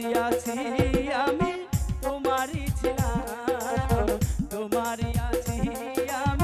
বাজিয়াছি আমি তোমারই ছিলাম তোমারই আছি আমি।